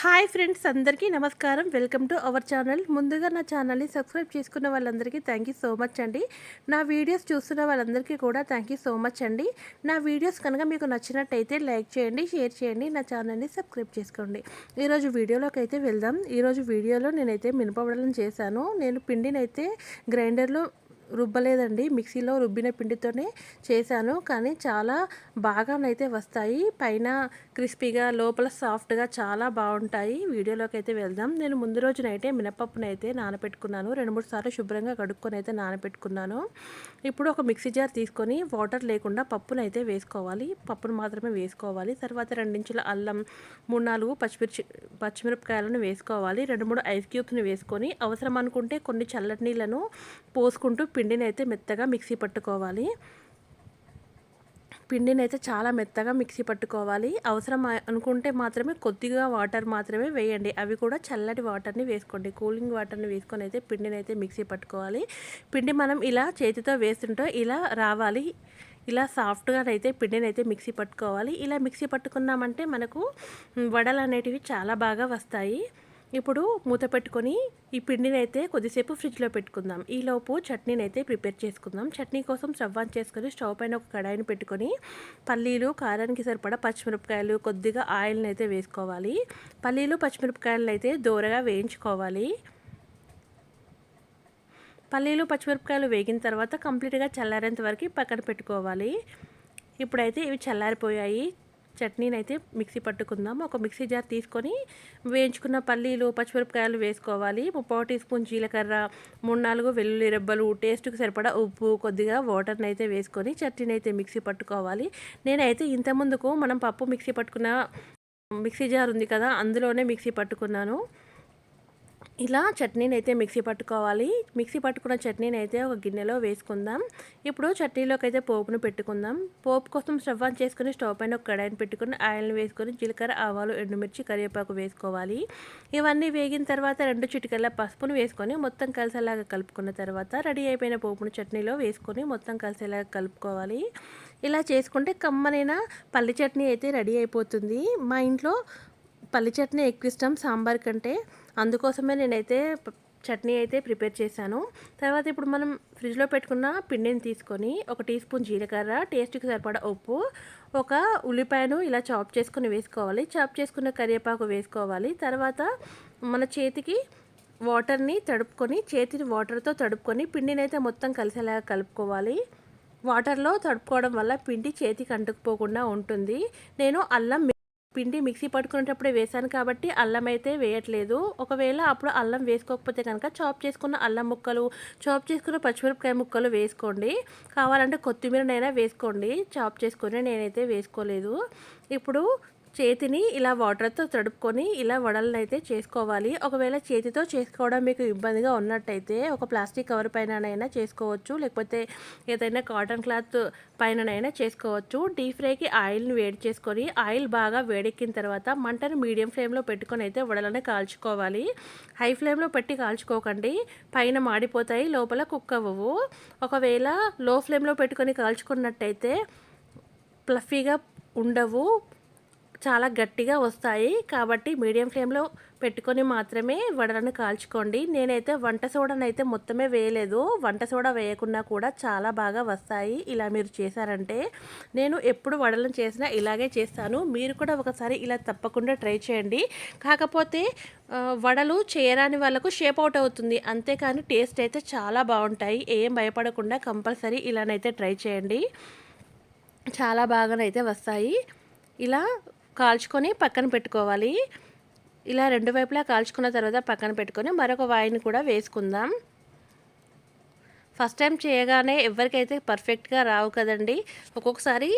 Hi friends అందరికీ నమస్కారం. Welcome to our channel. ముందుగా నా ఛానల్ని సబ్స్క్రైబ్ చేసుకున్న వాళ్ళందరికీ థ్యాంక్ యూ సో మచ్ అండి. నా వీడియోస్ చూస్తున్న వాళ్ళందరికీ కూడా థ్యాంక్ యూ సో మచ్ అండి. నా వీడియోస్ కనుక మీకు నచ్చినట్టయితే లైక్ చేయండి షేర్ చేయండి నా ఛానల్ని సబ్స్క్రైబ్ చేసుకోండి. ఈరోజు వీడియోలోకి అయితే వెళ్దాం. ఈరోజు వీడియోలో నేనైతే మినపవడలను చేశాను. నేను పిండినైతే గ్రైండర్లో రుబ్బలేదండి. మిక్సీలో రుబ్బిన పిండితోనే చేశాను. కానీ చాలా బాగానైతే వస్తాయి. పైన క్రిస్పీగా లోపల సాఫ్ట్గా చాలా బాగుంటాయి. వీడియోలోకి అయితే వెళ్దాం. నేను ముందు రోజునైతే మినపప్పునైతే నానపెట్టుకున్నాను. రెండు మూడు సార్లు శుభ్రంగా కడుక్కొని అయితే నానపెట్టుకున్నాను. ఇప్పుడు ఒక మిక్సీ జార్ తీసుకొని వాటర్ లేకుండా పప్పునైతే వేసుకోవాలి. పప్పును మాత్రమే వేసుకోవాలి. తర్వాత రెండించుల అల్లం మూడు నాలుగు పచ్చిమిర్చి పచ్చిమిరపకాయలను వేసుకోవాలి. రెండు మూడు ఐస్ క్యూబ్స్ని వేసుకొని అవసరం అనుకుంటే కొన్ని చల్లటి నీళ్ళను పోసుకుంటూ పిండిని అయితే మెత్తగా మిక్సీ పట్టుకోవాలి. పిండిని అయితే చాలా మెత్తగా మిక్సీ పట్టుకోవాలి. అవసరం అనుకుంటే మాత్రమే కొద్దిగా వాటర్ మాత్రమే వేయండి. అవి కూడా చల్లటి వాటర్ని వేసుకోండి. కూలింగ్ వాటర్ని వేసుకొని అయితే పిండిని అయితే మిక్సీ పట్టుకోవాలి. పిండి మనం ఇలా చేతితో వేస్తుంటే ఇలా రావాలి. ఇలా సాఫ్ట్గా అయితే పిండిని అయితే మిక్సీ పట్టుకోవాలి. ఇలా మిక్సీ పట్టుకున్నామంటే మనకు వడలు అనేటివి చాలా బాగా వస్తాయి. ఇప్పుడు మూత పెట్టుకొని ఈ పిండిని అయితే కొద్దిసేపు ఫ్రిడ్జ్లో పెట్టుకుందాం. ఈలోపు చట్నీని అయితే ప్రిపేర్ చేసుకుందాం. చట్నీ కోసం స్టవ్ ఆన్ చేసుకొని స్టవ్ పైన ఒక కడాయిని పెట్టుకొని పల్లీలు కారానికి సరిపడా పచ్చిమిరపకాయలు కొద్దిగా ఆయిల్ని అయితే వేసుకోవాలి. పల్లీలు పచ్చిమిరపకాయలను అయితే దూరగా వేయించుకోవాలి. పల్లీలు పచ్చిమిరపకాయలు వేగిన తర్వాత కంప్లీట్గా చల్లారేంత వరకు పక్కన పెట్టుకోవాలి. ఇప్పుడైతే ఇవి చల్లారిపోయాయి. చట్నీని అయితే మిక్సీ పట్టుకుందాం. ఒక మిక్సీ జార్ తీసుకొని వేయించుకున్న పల్లీలు పచ్చిమిరపకాయలు వేసుకోవాలి. ముప్పావు టీ స్పూన్ జీలకర్ర మూడు నాలుగు వెల్లుల్లి రెబ్బలు టేస్ట్కి సరిపడా ఉప్పు కొద్దిగా వాటర్ని అయితే వేసుకొని చట్నీని అయితే మిక్సీ పట్టుకోవాలి. నేనైతే ఇంత ముందుకు మనం పప్పు మిక్సీ పట్టుకున్న మిక్సీ జార్ ఉంది కదా అందులోనే మిక్సీ పట్టుకున్నాను. ఇలా చట్నీని అయితే మిక్సీ పట్టుకోవాలి. మిక్సీ పట్టుకున్న చట్నీని అయితే ఒక గిన్నెలో వేసుకుందాం. ఇప్పుడు చట్నీలోకి అయితే పోపును పెట్టుకుందాం. పోపు కోసం స్టవ్ ఆన్ చేసుకుని స్టవ్ పైన ఒక కడాయిని పెట్టుకుని ఆయిల్ని వేసుకొని జీలకర్ర ఆవాలు ఎండుమిర్చి కరివేపాకు వేసుకోవాలి. ఇవన్నీ వేగిన తర్వాత రెండు చిటికల పసుపును వేసుకొని మొత్తం కలిసేలాగా కలుపుకున్న తర్వాత రెడీ అయిపోయిన పోపును చట్నీలో వేసుకొని మొత్తం కలిసేలాగా కలుపుకోవాలి. ఇలా చేసుకుంటే కమ్మనైన పల్లి చట్నీ అయితే రెడీ అయిపోతుంది. మా ఇంట్లో పల్లి చట్నీ ఎక్కువ ఇష్టం సాంబార్ కంటే. అందుకోసమే నేనైతే చట్నీ అయితే ప్రిపేర్ చేశాను. తర్వాత ఇప్పుడు మనం ఫ్రిడ్జ్లో పెట్టుకున్న పిండిని తీసుకొని ఒక టీ స్పూన్ జీలకర్ర టేస్ట్కి సరిపడా ఉప్పు ఒక ఉల్లిపాయను ఇలా చాప్ చేసుకుని వేసుకోవాలి. చాప్ చేసుకున్న కరివేపాకు వేసుకోవాలి. తర్వాత మన చేతికి వాటర్ని తడుపుకొని చేతిని వాటర్తో తడుపుకొని పిండిని అయితే మొత్తం కలిసేలాగా కలుపుకోవాలి. వాటర్లో తడుపుకోవడం వల్ల పిండి చేతికి అంటుకుపోకుండా ఉంటుంది. నేను అల్లం పిండి మిక్సీ పట్టుకునేటప్పుడే వేసాను కాబట్టి అల్లం అయితే వేయట్లేదు. ఒకవేళ అప్పుడు అల్లం వేసుకోకపోతే కనుక చాప్ చేసుకున్న అల్లం ముక్కలు చాప్ చేసుకున్న పచ్చిమిరపకాయ ముక్కలు వేసుకోండి. కావాలంటే కొత్తిమీరనైనా వేసుకోండి. చాప్ చేసుకుని నేనైతే వేసుకోలేదు. ఇప్పుడు చేతిని ఇలా వాటర్తో తడుపుకొని ఇలా వడలను అయితే చేసుకోవాలి. ఒకవేళ చేతితో చేసుకోవడం మీకు ఇబ్బందిగా ఉన్నట్టయితే ఒక ప్లాస్టిక్ కవర్ పైననైనా చేసుకోవచ్చు. లేకపోతే ఏదైనా కాటన్ క్లాత్ పైననైనా చేసుకోవచ్చు. డీప్ ఫ్రైకి ఆయిల్ని వేడి చేసుకొని ఆయిల్ బాగా వేడెక్కిన తర్వాత మంటను మీడియం ఫ్లేమ్లో పెట్టుకొని అయితే వడలను కాల్చుకోవాలి. హై ఫ్లేమ్లో పెట్టి కాల్చుకోకండి. పైన మాడిపోతాయి లోపల కుక్ అవ్వవు. ఒకవేళ లో ఫ్లేమ్లో పెట్టుకొని కాల్చుకున్నట్టయితే ప్లఫీగా ఉండవు. చాలా గట్టిగా వస్తాయి. కాబట్టి మీడియం ఫ్లేమ్లో పెట్టుకొని మాత్రమే వడలను కాల్చుకోండి. నేనైతే వంట సోడాను అయితే మొత్తమే వేయలేదు. వంట సోడా వేయకుండా కూడా చాలా బాగా వస్తాయి. ఇలా మీరు చేశారంటే నేను ఎప్పుడు వడలను చేసినా ఇలాగే చేస్తాను. మీరు కూడా ఒకసారి ఇలా తప్పకుండా ట్రై చేయండి. కాకపోతే వడలు చేయరాని వాళ్ళకు షేప్ అవుట్ అవుతుంది. అంతేకాని టేస్ట్ అయితే చాలా బాగుంటాయి. ఏం భయపడకుండా కంపల్సరీ ఇలానైతే ట్రై చేయండి. చాలా బాగానైతే వస్తాయి. ఇలా కాల్చుకొని పక్కన పెట్టుకోవాలి. ఇలా రెండు వైపులా కాల్చుకున్న తర్వాత పక్కన పెట్టుకొని మరొక వాయిని కూడా వేసుకుందాం. ఫస్ట్ టైం చేయగానే ఎవరికైతే పర్ఫెక్ట్గా రావు కదండి ఒక్కొక్కసారి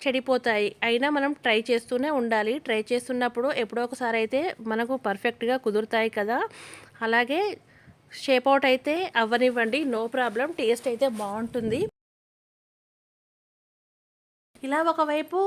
చెడిపోతాయి. అయినా మనం ట్రై చేస్తూనే ఉండాలి. ట్రై చేస్తున్నప్పుడు ఎప్పుడో ఒకసారి అయితే మనకు పర్ఫెక్ట్గా కుదురుతాయి కదా. అలాగే షేప్ అవుట్ అయితే అవ్వనివ్వండి. No problem. టేస్ట్ అయితే బాగుంటుంది. ఇలా ఒకవైపు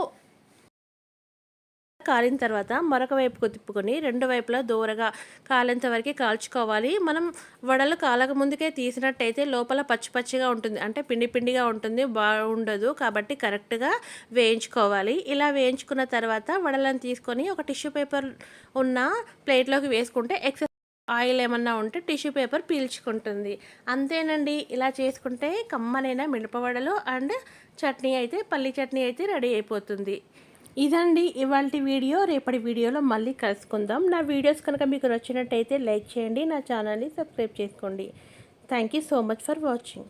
కాలిన తర్వాత మరొక వైపుకు తిప్పుకొని రెండు వైపులా దూరగా కాలేంత వరకు కాల్చుకోవాలి. మనం వడలు కాలక ముందుకే తీసినట్టయితే లోపల పచ్చి పచ్చిగా ఉంటుంది. అంటే పిండి పిండిగా ఉంటుంది బాగుండదు. కాబట్టి కరెక్ట్గా వేయించుకోవాలి. ఇలా వేయించుకున్న తర్వాత వడలను తీసుకొని ఒక టిష్యూ పేపర్ ఉన్న ప్లేట్లోకి వేసుకుంటే ఎక్సెస్ ఆయిల్ ఏమన్నా ఉంటే టిష్యూ పేపర్ పీల్చుకుంటుంది. అంతేనండి. ఇలా చేసుకుంటే కమ్మనైన మినపవడలు అండ్ చట్నీ అయితే పల్లి చట్నీ అయితే రెడీ అయిపోతుంది. ఇదండి ఇవాళ వీడియో. రేపటి వీడియోలో మళ్ళీ కలుసుకుందాం. నా వీడియోస్ కనుక మీకు నచ్చినట్టయితే లైక్ చేయండి. నా ఛానల్ని సబ్స్క్రైబ్ చేసుకోండి. Thank you so much for watching